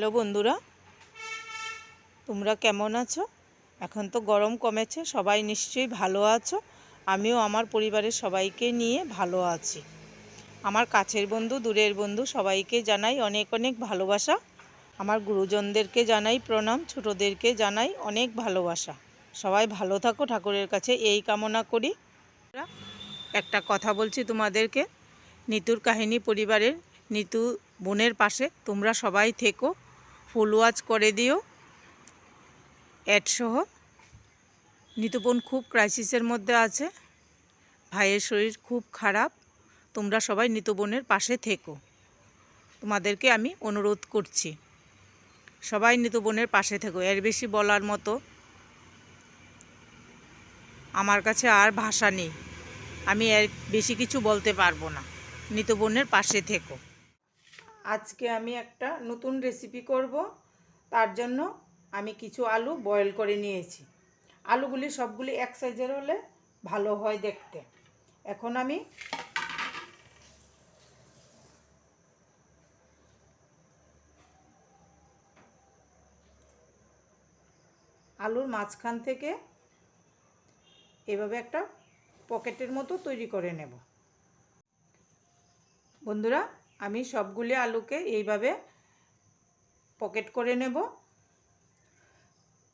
Hello বন্ধুরা, তোমরা কেমন আছো? এখন তো গরম কমেছে, সবাই নিশ্চয়ই ভালো আছো। আমিও আমার পরিবারের সবাইকে নিয়ে ভালো আছি। আমার কাছের বন্ধু, দূরের বন্ধু সবাইকে জানাই অনেক অনেক ভালোবাসা। আমার গুরুজনদেরকে জানাই প্রণাম, ছোটদেরকে জানাই অনেক ভালোবাসা। সবাই ভালো থাকো, ঠাকুরের কাছে এই কামনা করি। একটা কথা বলছি তোমাদেরকে, নিতুর কাহিনী পরিবারের, নিতু বোনের পাশে, তোমরা সবাই থেকো। ফুল ওয়াচ করে দিও। অ্যাডসহ নিতু বোন খুব ক্রাইসিসের মধ্যে আছে। ভাইয়ের শরীর খুব খারাপ। তোমরা সবাই নিতু বোনের পাশে থেকো। তোমাদেরকে আমি অনুরোধ করছি। সবাই নিতু বোনের পাশে থেকো, এর বেশি বলার মতো। আমার কাছে আর ভাষা নেই। আমি এর বেশি কিছু বলতে পারব না। নিতু বোনের পাশে থেকো। আজকে আমি একটা নতুন রেসিপি করব। তার জন্য আমি কিছু আলু বয়েল করে নিয়েছি। আলুগুলি সবগুলি এক সাইজের হলে ভালো হয় দেখতে। এখন আমি আলুর মাঝখান থেকে এভাবে একটা পকেটের মতো তৈরি করে নেব। বন্ধুরা আমি সবগুলি আলুকে এইভাবে পকেট করে নেব।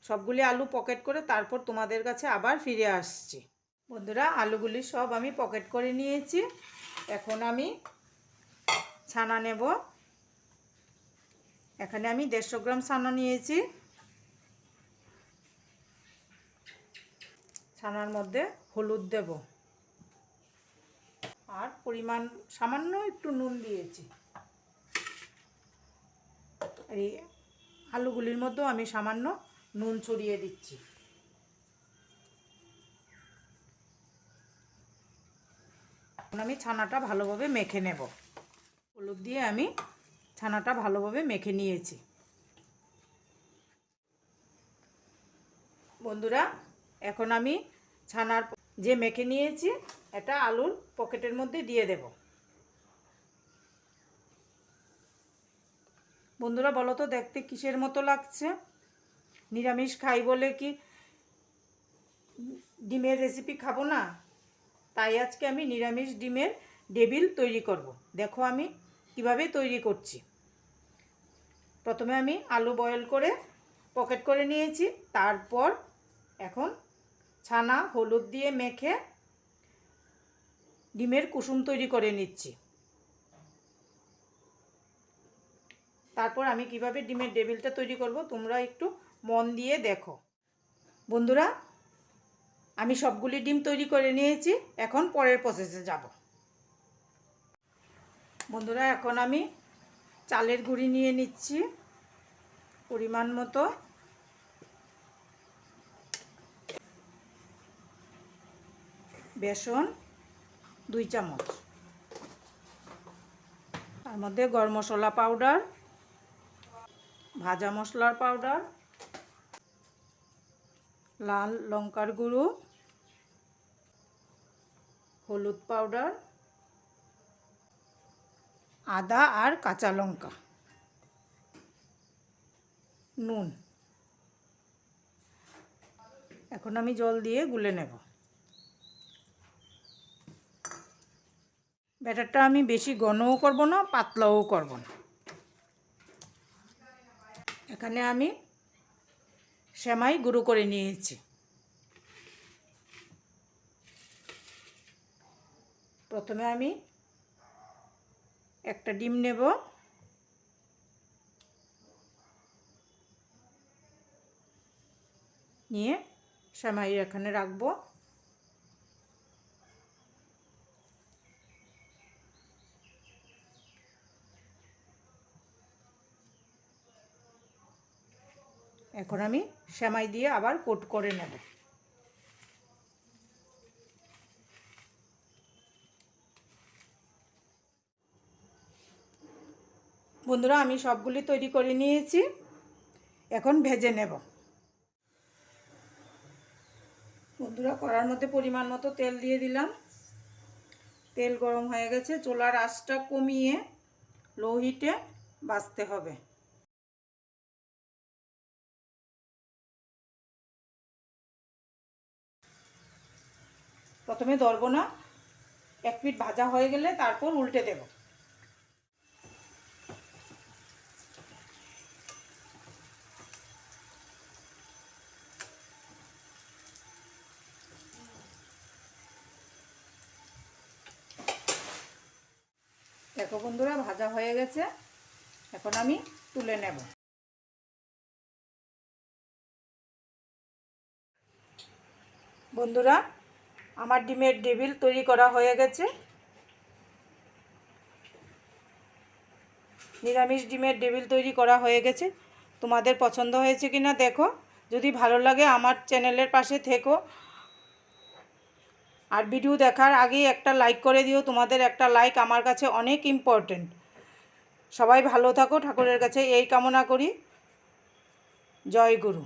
সবগুলি আলু পকেট করে তারপর তোমাদের কাছে আবার ফিরে আসছি। বন্ধুরা, আলুগুলি সব আমি পকেট করে নিয়েছি। এখন আমি ছানা নেব। এখানে আমি দেড়শো গ্রাম ছানা নিয়েছি। ছানার মধ্যে হলুদ দেব। আর পরিমাণ সামান্য একটু নুন দিয়েছি। আর এই আলুগুলির মধ্যেও আমি সামান্য নুন ছড়িয়ে দিচ্ছি। আমি ছানাটা ভালোভাবে মেখে নেব। হলুদ দিয়ে আমি ছানাটা ভালোভাবে মেখে নিয়েছি। বন্ধুরা, এখন আমি ছানার যে মেখে নিয়েছি এটা আলুর পকেটের মধ্যে দিয়ে দেব। বন্ধুরা, বলো তো, দেখতে কিসের মতো লাগছে? নিরামিষ খাই বলে কি ডিমের রেসিপি খাব না? তাই আজকে আমি নিরামিষ ডিমের ডেবিল তৈরি করব। দেখো আমি কীভাবে তৈরি করছি। প্রথমে আমি আলু বয়েল করে পকেট করে নিয়েছি, তারপর এখন ছানা হলুদ দিয়ে মেখে ডিমের কুসুম তৈরি করে নিচ্ছি। তারপর আমি কীভাবে ডিমের ডেবিলটা তৈরি করব তোমরা একটু মন দিয়ে দেখো। বন্ধুরা, আমি সবগুলি ডিম তৈরি করে নিয়েছি, এখন পরের প্রসেসে যাব। বন্ধুরা, এখন আমি চালের গুঁড়ি নিয়ে নিচ্ছি পরিমাণ মতো। বেসন, দুই চামচ। তার মধ্যে গরম মশলা পাউডার, ভাজা মশলার পাউডার, লাল লঙ্কার গুঁড়ো, হলুদ পাউডার, আদা আর কাঁচা লঙ্কা। নুন। এখন আমি জল দিয়ে গুলে নেব। ব্যাটারটা আমি বেশি ঘনও করব না, পাতলাও করব না। এখানে আমি সেমাই গুঁড়ো করে নিয়েছি। প্রথমে আমি একটা ডিম নেব। নিয়ে সেমাই এখানে রাখব। এখন আমি সেমাই দিয়ে আবার কোট করে নেব। বন্ধুরা, আমি সবগুলি তৈরি করে নিয়েছি। এখন ভেজে নেব। বন্ধুরা, কড়ার মধ্যে পরিমাণ মতো তেল দিয়ে দিলাম। তেল গরম হয়ে গেছে, চোলার আঁচটা কমিয়ে লো হিটে বাঁচতে হবে। প্রথমে দরবো না। এক পিঠ ভাজা হয়ে গেলে তারপর উল্টে দেব। দেখো বন্ধুরা, ভাজা হয়ে গেছে। এখন আমি তুলে নেব। বন্ধুরা আমার ডিমের ডেভিল তৈরি করা হয়ে গেছে। নিরামিষ ডিমের ডেভিল তৈরি করা হয়ে গেছে। তোমাদের পছন্দ হয়েছে কি না দেখো। যদি ভালো লাগে আমার চ্যানেলের পাশে থেকো। আর ভিডিও দেখার আগেই একটা লাইক করে দিও। তোমাদের একটা লাইক আমার কাছে অনেক ইম্পর্টেন্ট সবাই ভালো থাকো। ঠাকুরের কাছে এই কামনা করি। জয় গুরু।